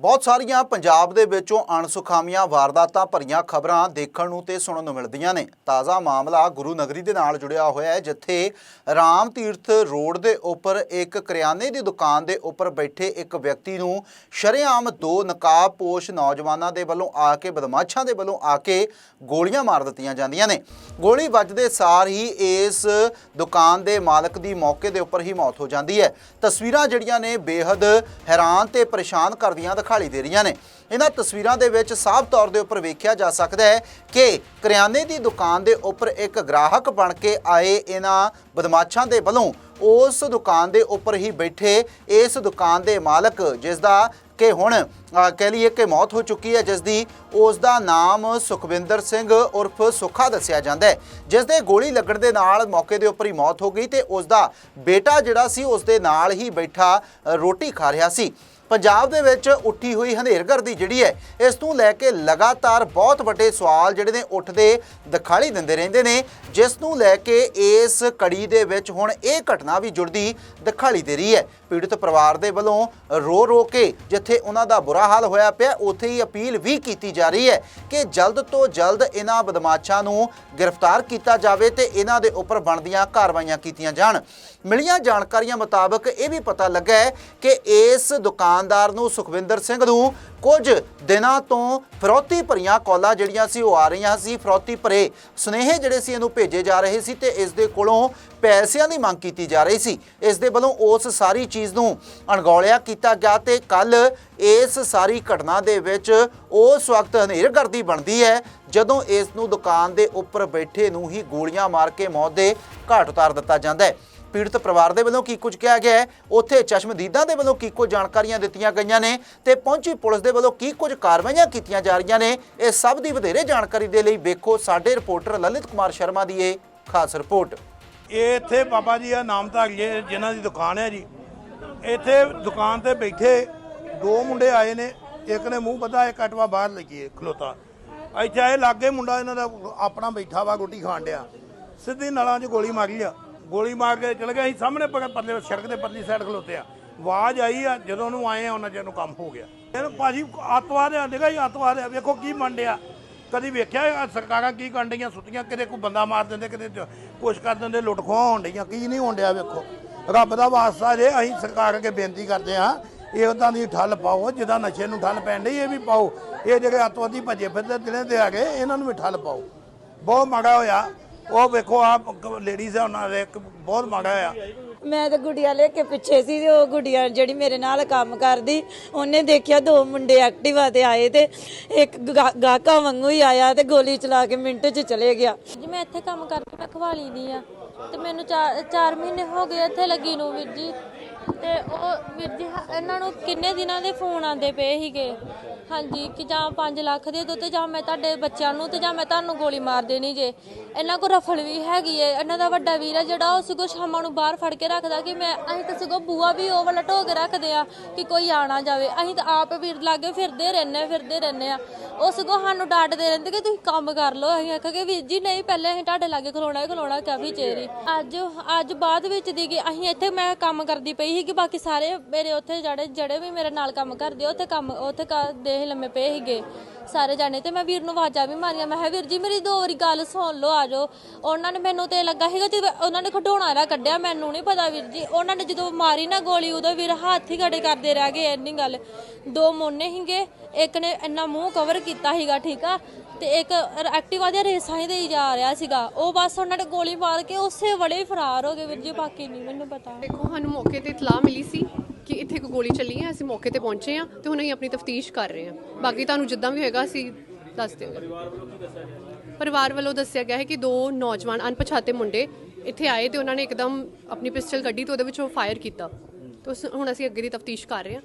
ਬਹੁਤ ਸਾਰੀਆਂ ਪੰਜਾਬ ਦੇ ਵਿੱਚੋਂ ਅਣਸੁਖਾਮੀਆਂ ਵਾਰਦਾਤਾਂ ਭਰੀਆਂ ਖਬਰਾਂ ਦੇਖਣ ਨੂੰ ਤੇ ਸੁਣਨ ਨੂੰ ਮਿਲਦੀਆਂ ਨੇ। ਤਾਜ਼ਾ ਮਾਮਲਾ ਗੁਰੂ ਨਗਰੀ ਦੇ ਨਾਲ ਜੁੜਿਆ ਹੋਇਆ ਹੈ, ਜਿੱਥੇ ਰਾਮ ਤੀਰਥ ਰੋਡ ਦੇ ਉੱਪਰ ਇੱਕ ਕਰਿਆਨੇ ਦੀ ਦੁਕਾਨ ਦੇ ਉੱਪਰ ਬੈਠੇ ਇੱਕ ਵਿਅਕਤੀ ਨੂੰ ਸ਼ਰੇਆਮ ਦੋ ਨਕਾਬਪੋਸ਼ ਨੌਜਵਾਨਾਂ ਦੇ ਵੱਲੋਂ ਆ ਕੇ, ਬਦਮਾਸ਼ਾਂ ਦੇ ਵੱਲੋਂ ਆ ਕੇ ਗੋਲੀਆਂ ਮਾਰ ਦਿੱਤੀਆਂ ਜਾਂਦੀਆਂ ਨੇ। ਗੋਲੀ ਵੱਜਦੇ ਸਾਰ ਹੀ ਇਸ ਦੁਕਾਨ ਦੇ ਮਾਲਕ ਦੀ ਮੌਕੇ ਦੇ ਉੱਪਰ ਹੀ ਮੌਤ ਹੋ ਜਾਂਦੀ ਹੈ। ਤਸਵੀਰਾਂ ਜਿਹੜੀਆਂ ਨੇ ਬੇहद ਹੈਰਾਨ ਤੇ ਪਰੇਸ਼ਾਨ ਕਰਦੀਆਂ ਖਾਲੀ ਦੇ ਰਹੀਆਂ ਨੇ। ਇਹਨਾਂ ਤਸਵੀਰਾਂ ਦੇ ਵਿੱਚ ਸਾਫ਼ ਤੌਰ ਦੇ ਉੱਪਰ ਵੇਖਿਆ ਜਾ ਸਕਦਾ ਹੈ ਕਿ ਕਰਿਆਨੇ ਦੀ ਦੁਕਾਨ ਦੇ ਉੱਪਰ ਇੱਕ ਗ੍ਰਾਹਕ ਬਣ ਕੇ ਆਏ ਇਹਨਾਂ ਬਦਮਾਸ਼ਾਂ ਦੇ ਵੱਲੋਂ। ਉਸ ਦੁਕਾਨ ਦੇ ਉੱਪਰ ਹੀ ਬੈਠੇ ਇਸ ਦੁਕਾਨ ਦੇ ਮਾਲਕ ਜਿਸ ਦਾ ਕਿ ਹੁਣ ਕਹਿ ਲਈਏ ਕਿ ਮੌਤ ਹੋ ਚੁੱਕੀ ਹੈ ਜਿਸ ਦੀ ਉਸ ਦਾ ਨਾਮ ਸੁਖਵਿੰਦਰ ਸਿੰਘ ਉਰਫ ਸੁੱਖਾ ਦੱਸਿਆ ਜਾਂਦਾ ਹੈ। ਜਿਸ ਦੇ ਗੋਲੀ ਲੱਗਣ ਦੇ ਨਾਲ ਮੌਕੇ ਦੇ ਉੱਪਰ ਹੀ ਮੌਤ ਹੋ ਗਈ ਤੇ ਉਸ ਦਾ ਬੇਟਾ ਜਿਹੜਾ ਸੀ ਉਸ ਦੇ ਨਾਲ ਹੀ ਬੈਠਾ ਰੋਟੀ ਖਾ ਰਿਹਾ ਸੀ। ਪੰਜਾਬ ਦੇ ਵਿੱਚ ਉੱਠੀ ਹੋਈ ਹਨੇਰਗਰਦੀ ਜਿਹੜੀ ਹੈ, ਇਸ ਨੂੰ ਲੈ ਕੇ ਲਗਾਤਾਰ ਬਹੁਤ ਵੱਡੇ ਸਵਾਲ ਜਿਹੜੇ ਨੇ ਉੱਠਦੇ ਦਿਖਾਈ ਦਿੰਦੇ ਰਹਿੰਦੇ ਨੇ, ਜਿਸ ਨੂੰ ਲੈ ਕੇ ਇਸ ਕੜੀ ਦੇ ਵਿੱਚ ਹੁਣ ਇਹ ਘਟਨਾ ਵੀ ਜੁੜਦੀ ਦਿਖਾਈ ਦੇ ਰਹੀ ਹੈ। ਪੀੜਤ ਪਰਿਵਾਰ ਦੇ ਵੱਲੋਂ ਰੋ ਰੋ ਕੇ ਜਿੱਥੇ ਉਹਨਾਂ ਦਾ ਬੁਰਾ ਹਾਲ ਹੋਇਆ ਪਿਆ, ਉੱਥੇ ਹੀ ਅਪੀਲ ਵੀ ਕੀਤੀ ਜਾ ਰਹੀ ਹੈ ਕਿ ਜਲਦ ਤੋਂ ਜਲਦ ਇਹਨਾਂ ਬਦਮਾਸ਼ਾਂ ਨੂੰ ਗ੍ਰਿਫਤਾਰ ਕੀਤਾ ਜਾਵੇ ਤੇ ਇਹਨਾਂ ਦੇ ਉੱਪਰ ਬਣਦੀਆਂ ਕਾਰਵਾਈਆਂ ਕੀਤੀਆਂ ਜਾਣ। ਮਿਲੀਆਂ ਜਾਣਕਾਰੀਆਂ ਮੁਤਾਬਕ ਇਹ ਵੀ ਪਤਾ ਲੱਗਾ ਹੈ ਕਿ ਇਸ ਦੁਕਾਨ ਦੁਕਾਨਦਾਰ ਨੂੰ ਸੁਖਵਿੰਦਰ ਸਿੰਘ ਨੂੰ ਕੁਝ ਦਿਨਾਂ ਤੋਂ ਫਰੌਤੀ ਭਰੀਆਂ ਕਾਲਾਂ ਜਿਹੜੀਆਂ ਸੀ ਉਹ ਆ ਰਹੀਆਂ ਸੀ, ਫਰੌਤੀ ਭਰੇ ਸੁਨੇਹੇ ਜਿਹੜੇ ਸੀ ਇਹਨੂੰ ਭੇਜੇ ਜਾ ਰਹੇ ਸੀ ਤੇ ਇਸ ਦੇ ਕੋਲੋਂ ਪੈਸਿਆਂ ਦੀ ਮੰਗ ਕੀਤੀ ਜਾ ਰਹੀ ਸੀ। ਇਸ ਦੇ ਵੱਲੋਂ ਉਸ ਸਾਰੀ ਚੀਜ਼ ਨੂੰ ਅਣਗੌਲਿਆ ਕੀਤਾ ਗਿਆ ਤੇ ਕੱਲ ਇਸ ਸਾਰੀ ਘਟਨਾ ਦੇ ਵਿੱਚ ਉਸ ਵਕਤ ਹਨੇਰਗਰਦੀ ਬਣਦੀ ਹੈ, ਜਦੋਂ ਇਸ ਨੂੰ ਦੁਕਾਨ ਦੇ ਉੱਪਰ ਬੈਠੇ ਨੂੰ ਹੀ ਗੋਲੀਆਂ ਮਾਰ ਕੇ ਮੌਤ ਦੇ ਘਾਟ ਉਤਾਰ ਦਿੱਤਾ ਜਾਂਦਾ ਹੈ। ਪੀੜਤ ਪਰਿਵਾਰ ਦੇ ਵੱਲੋਂ ਕੀ ਕੁਝ ਕਿਹਾ ਗਿਆ ਹੈ? ਉੱਥੇ ਚਸ਼ਮਦੀਦਾਂ ਦੇ ਵੱਲੋਂ ਕੀ ਕੁਝ ਜਾਣਕਾਰੀਆਂ ਦਿੱਤੀਆਂ ਗਈਆਂ ਨੇ ਤੇ ਪਹੁੰਚੀ ਪੁਲਿਸ ਦੇ ਵੱਲੋਂ ਕੀ ਕੁਝ ਕਾਰਵਾਈਆਂ ਕੀਤੀਆਂ ਜਾ ਰਹੀਆਂ ਨੇ? ਇਹ ਸਭ ਦੀ ਵਧੇਰੇ ਜਾਣਕਾਰੀ ਦੇ ਲਈ ਵੇਖੋ ਸਾਡੇ ਰਿਪੋਰਟਰ ਲਲਿਤ ਕੁਮਾਰ ਸ਼ਰਮਾ ਦੀ ਇਹ ਖਾਸ ਰਿਪੋਰਟ। ਇਹ ਇੱਥੇ ਬਾਬਾ ਜੀ ਆ ਨਾਮਧਾਰੀ ਜੀ ਜਿਨ੍ਹਾਂ ਦੀ ਦੁਕਾਨ ਹੈ ਜੀ। ਇੱਥੇ ਦੁਕਾਨ ਤੇ ਬੈਠੇ ਦੋ ਮੁੰਡੇ ਆਏ ਨੇ, ਇੱਕ ਨੇ ਮੂੰਹ ਬੱਧਾ, ਇੱਕ ਅਟਵਾ ਬਾਹਰ ਲੱਗੀਏ ਖਲੋਤਾ। ਇੱਥੇ ਆਏ, ਲਾਗੇ ਮੁੰਡਾ ਇਹਨਾਂ ਦਾ ਆਪਣਾ ਬੈਠਾ ਵਾ, ਰੋਟੀ ਖਾਣ ਡਿਆ। ਸਿੱਧੀ ਨਲਾਂ 'ਚ ਗੋਲੀ ਮਾਰੀ ਆ। ਗੋਲੀ ਮਾਰ ਕੇ ਚਲ ਗਿਆ ਅਸੀਂ ਸਾਹਮਣੇ ਪ- ਪਰਲੇ ਸੜਕ ਦੇ ਪਰਲੀ ਸਾਈਡ ਖਲੋਤੇ ਆ। ਆਵਾਜ਼ ਆਈ ਆ, ਜਦੋਂ ਉਹਨੂੰ ਆਏ ਆ, ਉਹਨਾਂ ਚਿਰ ਨੂੰ ਕੰਮ ਹੋ ਗਿਆ। ਇਹਨੂੰ ਭਾਜੀ ਅੱਤਵਾਦ ਆ, ਦੇਖਾ ਜੀ ਅੱਤਵਾਦ ਆ, ਵੇਖੋ ਕੀ ਮੰਡਿਆ ਕਦੀ ਵੇਖਿਆ ਇਹ ਸਰਕਾਰਾਂ ਕੀ ਕਰਨ ਡਈਆਂ, ਸੁੱਤੀਆਂ, ਕਿਤੇ ਕੋਈ ਬੰਦਾ ਮਾਰ ਦਿੰਦੇ, ਕਿਤੇ ਜ- ਕੁਛ ਕਰ ਦਿੰਦੇ, ਲੁੱਟ ਖੋਹ ਹੋਣ ਡਈਆਂ, ਕੀ ਨਹੀਂ ਹੋਣ ਡਿਆ ਵੇਖੋ। ਰੱਬ ਦਾ ਵਾਸਤਾ ਜੇ ਅਸੀਂ ਸਰਕਾਰ ਅੱਗੇ ਬੇਨਤੀ ਕਰਦੇ ਹਾਂ, ਇਹ ਉਹਨਾਂ ਦੀ ਠੱਲ ਪਾਓ, ਜਿੱਦਾਂ ਨਸ਼ੇ ਨੂੰ ਠੱਲ ਪੈਣ ਡਈ, ਇਹ ਵੀ ਪਾਓ। ਇਹ ਜਿਹੜੇ ਅੱਤਵਾਦੀ ਭੱਜੇ ਫਿਰਦੇ ਦਿਨੇ ਦੇ ਆ ਗਏ ਇਹਨਾਂ ਨੂੰ ਵੀ ਠੱਲ ਪਾਓ। ਬਹੁਤ ਮਾੜਾ ਹੋਇਆ। ਉਹ ਵੇਖੋ ਆ ਲੇਡੀਜ਼ ਆ ਉਹਨਾਂ ਦੇ ਇੱਕ ਬਹੁਤ ਮਾੜਾ ਹੋਇਆ ਮੈਂ ਤਾਂ ਗੁੜੀਆ ਲੈ ਕੇ ਪਿੱਛੇ ਸੀ ਤੇ ਉਹ ਗੁੜੀਆ ਜਿਹੜੀ ਮੇਰੇ ਨਾਲ ਕੰਮ ਕਰਦੀ ਉਹਨੇ ਦੇਖਿਆ ਦੋ ਮੁੰਡੇ ਐਕਟਿਵਾ ਤੇ ਆਏ ਤੇ ਇੱਕ ਗਾ- ਗਾਹਕਾਂ ਵਾਂਗੂ ਹੀ ਆਇਆ ਤੇ ਗੋਲੀ ਚਲਾ ਕੇ ਮਿੰਟ 'ਚ ਚਲੇ ਗਿਆ। ਜੀ ਮੈਂ ਇੱਥੇ ਕੰਮ ਕਰਕੇ ਮੈਂ ਖਵਾਲੀ ਦੀ ਆ। ਤੇ ਮੈਨੂੰ 4 ਮਹੀਨੇ ਹੋ ਗਏ ਇੱਥੇ ਲੱਗੀ ਨੂੰ ਵੀਰ ਜੀ। ਤੇ ਉਹ ਵੀਰ ਜੀ ਇਹਨਾਂ ਨੂੰ ਕਿੰਨੇ ਦਿਨਾਂ ਦੇ ਫੋਨ ਆਂਦੇ ਪਏ ਸੀਗੇ? ਹਾਂਜੀ, ਕਿ ਜਾਂ 5 ਲੱਖ ਦੇ ਦੋ ਤੇ ਜਾਂ ਮੈਂ ਤੁਹਾਡੇ ਬੱਚਿਆਂ ਨੂੰ ਤੇ ਜਾਂ ਮੈਂ ਤੁਹਾਨੂੰ ਗੋਲੀ ਮਾਰ ਦੇਣੀ ਜੇ। ਇਹਨਾਂ ਕੋਲ ਰਫਲ ਵੀ ਹੈਗੀ ਏ। ਇਹਨਾਂ ਦਾ ਵੱਡਾ ਵੀਰ ਆ ਜਿਹੜਾ ਉਹ ਸਗੋਂ ਸ਼ਾਮਾਂ ਨੂੰ ਬਾਹਰ ਫੜ ਕੇ ਰੱਖਦਾ ਕਿ ਮੈਂ, ਅਸੀਂ ਤਾਂ ਸਗੋਂ ਬੂਆ ਵੀ ਉਹ ਵਾਲਾ ਢੋ ਕੇ ਰੱਖਦੇ ਆ ਕਿ ਕੋਈ ਆਣਾ ਜਾਵੇ। ਅਸੀਂ ਤਾਂ ਆਪ ਵੀਰ ਲਾਗੇ ਫਿਰਦੇ ਰਹਿੰਦੇ ਫਿਰਦੇ ਰਹਿੰਦੇ ਆ। ਉਹ ਸਗੋਂ ਸਾਨੂੰ ਡਾਂਟਦੇ ਰਹਿੰਦੇ ਕਿ ਤੁਸੀਂ ਕੰਮ ਕਰ ਲਓ। ਅਸੀਂ ਆਖਾਂਗੇ ਵੀਰ ਜੀ, ਨਹੀਂ, ਪਹਿਲੇ ਅਸੀਂ ਤੁਹਾਡੇ ਲਾਗੇ ਖਲੋਣਾ ਹੀ ਖਲੋਣਾ, ਕਾਫੀ ਚੇਰੀ ਅੱਜ ਅੱਜ ਬਾਅਦ ਵਿੱਚ ਦੀ ਕਿ ਅਸੀਂ ਇੱਥੇ ਮੈਂ ਕੰਮ ਕਰਦੀ ਪਈ ਸੀ ਕਿ ਬਾਕੀ ਸਾਰੇ ਮੇਰੇ ਉੱਥੇ ਜਿਹੜੇ ਜਿਹੜੇ ਵੀ ਮੇਰੇ ਨਾਲ ਕੰਮ ਕਰਦੇ ਉੱਥੇ ਕੰਮ, ਉੱਥੇ ਕਰਦੇ ਲੰਮੇ ਪਏ ਸੀਗੇ। ਸਾਰੇ ਜਾਣੇ ਤੇ ਮੈਂ ਵੀਰ ਨੂੰ ਆਵਾਜ਼ਾਂ ਵੀ ਮਾਰੀਆਂ। ਮੈਂ ਕਿਹਾ, ਵੀਰ ਜੀ, ਮੇਰੀ ਦੋ ਵਾਰੀ ਗੱਲ ਸੁਣ ਲਓ, ਆ ਜਾਓ। ਉਹਨਾਂ ਨੇ ਮੈਨੂੰ ਤੇ ਲੱਗਾ ਸੀਗਾ ਜਦੋਂ ਉਹਨਾਂ ਨੇ ਖਡੋਣਾ ਰਾ ਕੱਢਿਆ, ਮੈਨੂੰ ਨਹੀਂ ਪਤਾ ਵੀਰ ਜੀ। ਉਹਨਾਂ ਨੇ ਜਦੋਂ ਮਾਰੀ ਨਾ ਗੋਲੀ, ਉਦੋਂ ਵੀਰ ਹੱਥ ਹੀ ਖੜੇ ਕਰਦੇ ਰਹਿ ਗਏ, ਇੰਨੀ ਗੱਲ। ਦੋ ਮੋਨੇ ਹੀਗੇ ਇੱਕ ਨੇ ਇੰਨਾ ਮੂੰਹ ਕਵਰ ਕੀਤਾ ਸੀਗਾ, ਠੀਕ ਆ? ਤੇ ਇੱਕ ਐਕਟਿਵਾ ਦੇ ਰੇਸਾਂ ਹੀ ਦੇਈ ਜਾ ਰਿਹਾ ਸੀਗਾ। ਉਹ ਬਸ ਉਹਨਾਂ ਨੇ ਗੋਲੀ ਮਾਰ ਕੇ ਉਸੇ ਵੇਲੇ ਫਰਾਰ ਹੋ ਗਏ ਵੀਰ ਜੀ, ਬਾਕੀ ਨਹੀਂ ਮੈਨੂੰ ਪਤਾ। ਦੇਖੋ, ਸਾਨੂੰ ਮੌਕੇ ਤੇ ਇਤਲਾਹ ਮਿਲੀ ਸੀ। ਗੋਲੀ ਚੱਲੀ ਹੈ ਅਸੀਂ ਮੌਕੇ ਤੇ ਪਹੁੰਚੇ ਹਾਂ ਤੇ ਹੁਣ ਅਸੀਂ ਆਪਣੀ ਤਫਤੀਸ਼ ਕਰ ਰਹੇ ਹਾਂ ਬਾਕੀ ਤੁਹਾਨੂੰ ਜਿੱਦਾਂ ਵੀ ਹੋਏਗਾ, ਅਸੀਂ ਦੱਸ ਦਿਆਂਗੇ। ਪਰਿਵਾਰ ਵੱਲੋਂ ਦੱਸਿਆ ਗਿਆ ਹੈ ਕਿ ਦੋ ਨੌਜਵਾਨ ਅਣਪਛਾਤੇ ਮੁੰਡੇ ਇੱਥੇ ਆਏ ਤੇ ਉਹਨਾਂ ਨੇ ਇੱਕਦਮ ਆਪਣੀ ਪਿਸਟਲ ਕੱਢੀ ਤੇ ਉਹਦੇ ਵਿੱਚੋਂ ਫਾਇਰ ਕੀਤਾ। ਤੇ ਉਸ- ਹੁਣ ਅਸੀਂ ਅੱਗੇ ਦੀ ਤਫਤੀਸ਼ ਕਰ ਰਹੇ ਹਾਂ